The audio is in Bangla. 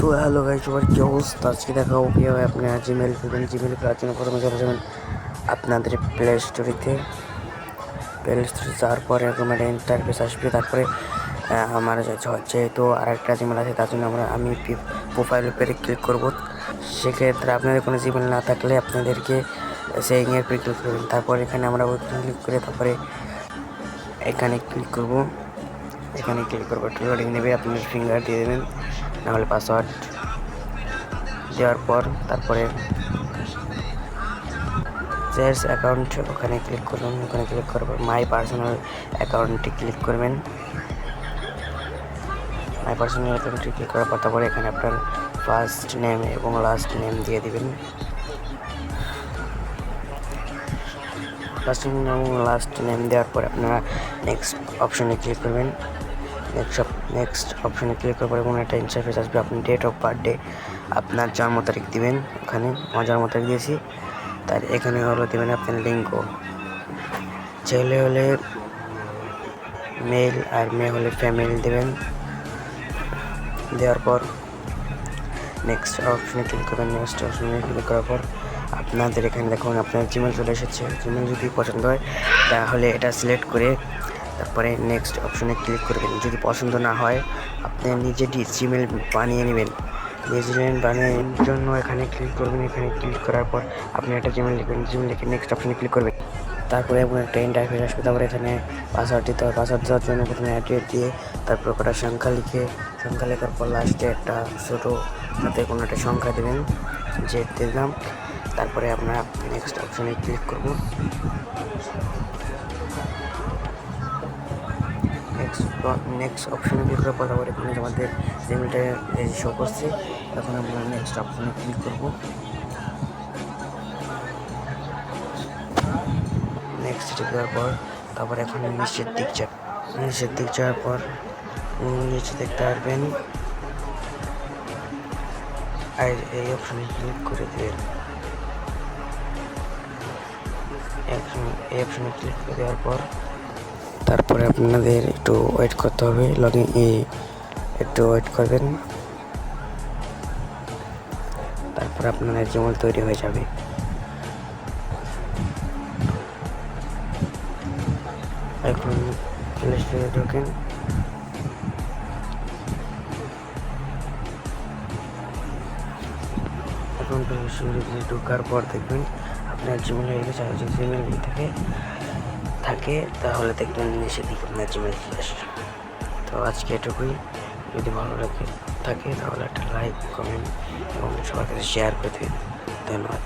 তো হ্যালো গাইজ সবার কি অবস্থা? আজকে দেখাবো কীভাবে আপনারা জিমেল খুলবেন জিমেল খোলার জন্য প্রথমে চলে যাবেন আপনাদের প্লে স্টোরিতে প্লে স্টোরে যাওয়ার পরে এরকম একটা ইন্টারফেস আসবে। তারপরে আমার যেহেতু আরেকটা জিমেল আছে, তার জন্য আমরা, আমি প্রোফাইল উপরে ক্লিক করব। সেক্ষেত্রে আপনাদের কোনো জিমেল না থাকলে আপনাদেরকে সেই এর উপরে ক্লিক করবেন তারপর এখানে আমরা ক্লিক করে তারপরে এখানে ক্লিক করব। এখানে ক্লিক করব, একটু নেবে, আপনার ফিঙ্গার দিয়ে দেবেন। নাহলে পাসওয়ার্ড দেওয়ার পর তারপরে চেয়ার্স অ্যাকাউন্ট ওখানে ক্লিক করুন। ওখানে ক্লিক করার পর মাই পার্সোনাল অ্যাকাউন্টে ক্লিক করবেন। মাই পার্সোনাল অ্যাকাউন্টে ক্লিক করার পর তারপরে এখানে আপনার ফার্স্ট নেম এবং লাস্ট নেম দিয়ে দিবেন। ফার্স্ট নেম এবং লাস্ট নেম দেওয়ার পর আপনারা নেক্সট অপশনে ক্লিক করবেন। নেক্সট নেক্সট অপশনে ক্লিক করার পরে কোনো একটা ইন্টারফেস আসবে। আপনি ডেট অফ বার্থডে আপনার জন্ম তারিখ দিবেন। ওখানে আমার জন্ম তারিখ দিয়েছি। তার এখানে হলো দেবেন আপনার লিঙ্ক ছেলে হলে মেল আর মেয়ে হলে ফ্যামিলি দেবেন। দেওয়ার পর নেক্সট অপশানে ক্লিক করবেন। নেক্সট অপশানে ক্লিক করার পর আপনাদের এখানে দেখুন, আপনার জিমেল চলে এসেছে। জিমেল যদি পছন্দ হয়, তাহলে এটা সিলেক্ট করে তারপরে নেক্সট অপশনে ক্লিক করবেন। যদি পছন্দ না হয়, আপনি নিজে জিমেল বানিয়ে নেবেন। জিমেল বানিয়ে জন্য এখানে ক্লিক করবেন। এখানে ক্লিক করার পর আপনি একটা জিমেল লিখবেন। জিমেল লিখে নেক্সট অপশনে ক্লিক করবেন। তারপরে এমন একটা ইন্টারফেস আসবে। তারপরে এখানে পাসওয়ার্ড দিতে হবে। পাসওয়ার্ড দেওয়ার জন্য প্রথমে অ্যাড্রেস দিয়ে তারপর কটা সংখ্যা লিখে, সংখ্যা লেখার পর লাস্টে একটা ছোটো হাতে কোনো একটা সংখ্যা দেবেন, যে দিলাম। তারপরে আমরা নেক্সট অপশনে ক্লিক করব। নেক্সট নেক্সট অপশনে ক্লিক করার পর তারপরে এখানে আমাদের জিমেলটা শো করছে, এখন আমরা নেক্সট অপশনে ক্লিক করব। নেক্সট দেওয়ার পর, তারপর এখন নিচের দিক যা নিচের দিক যাওয়ার পর নিচে দেখতে পারবেন, আর এই অপশনে ক্লিক করে দেবেন। এই অপশনে ক্লিক করে দেওয়ার পর তারপরে আপনাদের একটু ওয়েট করতে হবে লগ ইন একটু ওয়েট করবেন। তারপর আপনাদের জিমেল তৈরি হয়ে যাবে। এখন প্লে স্টোরে ঢোকেন এখন প্লে স্টোরে ঢোকার পর দেখবেন আপনার জিমেল হয়ে গেছে, আর যদি জিমেল থেকে থাকে, তাহলে দেখবেন নিচের দিকে আপনার জিমেল চলে আসে। তো আজকে এটুকুই। যদি ভালো লাগে, থাকে, তাহলে একটা লাইক কমেন্ট এবং সবার কাছে শেয়ার করে দেবেন। ধন্যবাদ।